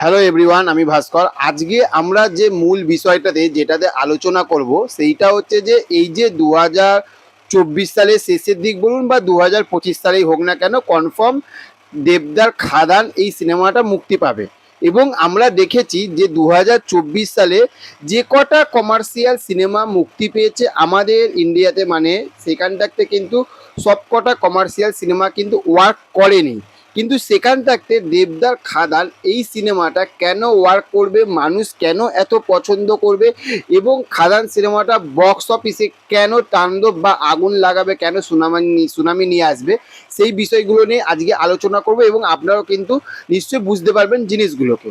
Hello everyone আমি ভাস্কর। আজকে আমরা যে মূল বিষয়টাতে যেটাতে আলোচনা করব, সেইটা হচ্ছে যে এই যে দু চব্বিশ সালের শেষের দিক বলুন বা দু হাজার পঁচিশ সালেই হোক না কেন কনফার্ম দেবদার খাদান এই সিনেমাটা মুক্তি পাবে। এবং আমরা দেখেছি যে দু হাজার চব্বিশ সালে যে কটা কমার্শিয়াল সিনেমা মুক্তি পেয়েছে আমাদের ইন্ডিয়াতে মানে সেখানটাতে কিন্তু সব কটা কমার্শিয়াল সিনেমা কিন্তু ওয়ার্ক করেনি। কিন্তু সেখান থাকতে দেবদার খাদান এই সিনেমাটা কেন ওয়ার্ক করবে? মানুষ কেন এত পছন্দ করবে? এবং খাদান সিনেমাটা বক্স অফিসে কেন তাণ্ডব বা আগুন লাগাবে? কেন সুনামি সুনামি নিয়ে আসবে? সেই বিষয়গুলো নিয়ে আজকে আলোচনা করব এবং আপনারাও কিন্তু নিশ্চয়ই বুঝতে পারবেন জিনিসগুলোকে।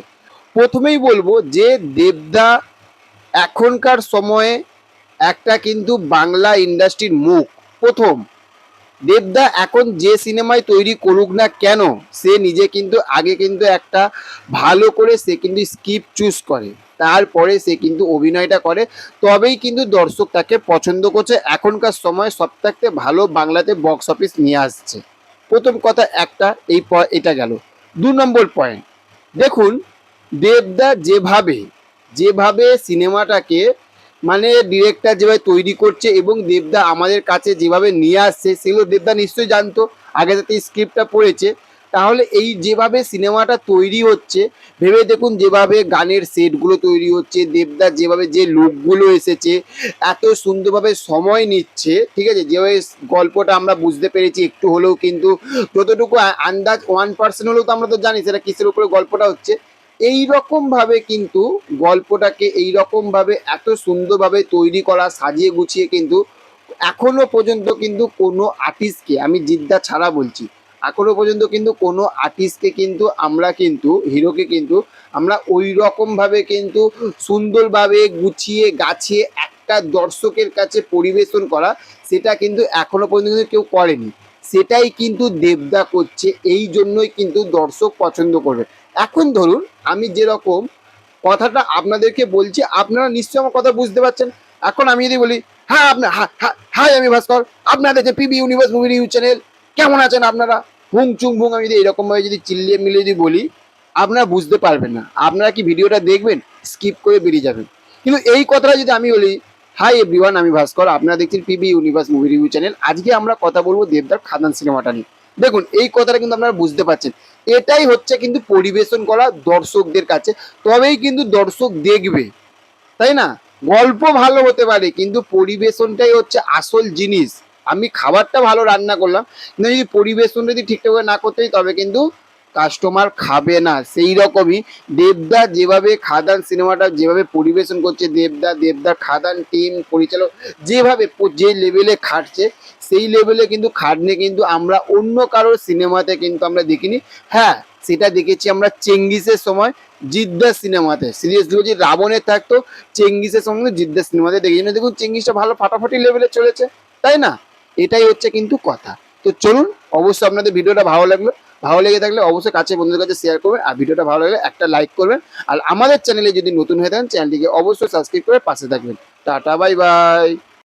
প্রথমেই বলব যে দেবদা এখনকার সময়ে একটা কিন্তু বাংলা ইন্ডাস্ট্রির মুখ। প্রথম। দেবদা, এখন যে সিনেমায় তৈরি করুক না কেন, সে নিজে কিন্তু, আগে কিন্তু একটা ভালো করে সে কিন্তু স্কিপ চুজ করে। তারপরে সে কিন্তু অভিনয়টা করে। তবেই কিন্তু দর্শক তাকে পছন্দ করছে। এখনকার সময় সব থাকতে ভালো বাংলাতে বক্স অফিস নিয়ে আসছে। প্রথম কথা একটা, এই এটা গেল। দু নম্বর পয়েন্ট দেখুন, দেবদা যেভাবে যেভাবে সিনেমাটাকে মানে ডিরেক্টর যেভাবে তৈরি করছে এবং দেবদা আমাদের কাছে যেভাবে নিয়ে আসছে, সেগুলো দেবদা নিশ্চয়ই জানতো। আগে যাতে স্ক্রিপ্টটা পড়েছে। তাহলে এই যেভাবে সিনেমাটা তৈরি হচ্ছে, ভেবে দেখুন যেভাবে গানের সেটগুলো তৈরি হচ্ছে, দেবদা যেভাবে যে লুকগুলো এসেছে, এত সুন্দরভাবে সময় নিচ্ছে, ঠিক আছে? যেভাবে গল্পটা আমরা বুঝতে পেরেছি, একটু হলেও কিন্তু যতটুকু আন্দাজ ওয়ান পার্সেন্ট হলেও তো আমরা তো জানি সেটা কিসের উপরে গল্পটা হচ্ছে। এই ভাবে কিন্তু গল্পটাকে এই ভাবে এত সুন্দরভাবে তৈরি করা, সাজিয়ে গুছিয়ে কিন্তু এখনও পর্যন্ত কিন্তু কোনো আর্টিস্টকে আমি জিদ্দা ছাড়া বলছি, এখনও পর্যন্ত কিন্তু কোনো আর্টিস্টকে কিন্তু আমরা কিন্তু, হিরোকে কিন্তু আমরা ওই রকম ভাবে কিন্তু সুন্দরভাবে গুছিয়ে, গাছিয়ে একটা দর্শকের কাছে পরিবেশন করা, সেটা কিন্তু এখনও পর্যন্ত কেউ করেনি। সেটাই কিন্তু দেবদা করছে, এই জন্যই কিন্তু দর্শক পছন্দ করবে। এখন ধরুন আমি যেরকম কথাটা আপনাদেরকে বলছি, আপনারা নিশ্চয়ই আমার কথা বুঝতে পারছেন। এখন আমি যদি বলি হ্যাঁ আপনার হাই আমি ভাস্কর। আপনারা দেখছেন PB universe movie news channel কেমন আছেন আপনারা? হুং চুং ভুং আমি যদি এরকমভাবে যদি চিল্লিয়ে মিলিয়ে যদি বলি, আপনারা বুঝতে পারবেন না। আপনারা কি ভিডিওটা দেখবেন? স্কিপ করে বেরিয়ে যাবেন। কিন্তু এই কথাটা যদি আমি বলি হাই এভরিওয়ান আমি ভাস্কর। আপনারা দেখছেন PB universe movie review channel আজকে আমরা কথা বলব দেবদার খাদান সিনেমাটা নিয়ে। দেখুন, এই কথাটা কিন্তু আপনারা বুঝতে পারছেন। এটাই হচ্ছে কিন্তু পরিবেশন করা দর্শকদের কাছে। তবেই কিন্তু দর্শক দেখবে। তাই না? গল্প ভালো হতে পারে, কিন্তু পরিবেশনটাই হচ্ছে আসল জিনিস। আমি খাবারটা ভালো রান্না করলাম, কিন্তু যদি পরিবেশন যদি ঠিকঠাক না করতে তবে কিন্তু কাস্টমার খাবে না। সেই রকমই দেবদা যেভাবে খাদান সিনেমাটা যেভাবে পরিবেশন করছে, দেবদা দেবদার খাদান টিম পরিচালক, যেভাবে যে লেভেলে খাটছে, সেই লেভেলে কিন্তু খাটনে কিন্তু আমরা অন্য কারোর সিনেমাতে কিন্তু আমরা দেখিনি। হ্যাঁ সেটা দেখেছি আমরা চেঙ্গিসের সময় জিদ্দা সিনেমাতে। সিরিয়াসলি বলছি রাবণের থাকতো, চেঙ্গিসের সঙ্গে জিদ্দা সিনেমাতে দেখেছি না দেখুন, চেঙ্গিসটা ভালো ফাটাফাটি লেভেলে চলেছে, তাই না? এটাই হচ্ছে কিন্তু কথা। তো চলুন, অবশ্যই আপনাদের ভিডিওটা ভালো লাগল। ভালো লেগে থাকলে অবশ্যই কাছে বন্ধুদের কাছে শেয়ার করবেন। আর ভিডিওটা ভালো লাগলে একটা লাইক করবেন। আর আমাদের চ্যানেলে যদি নতুন হয়ে থাকেন চ্যানেলটিকে অবশ্যই সাবস্ক্রাইব করে পাশে থাকবেন। Tata bye bye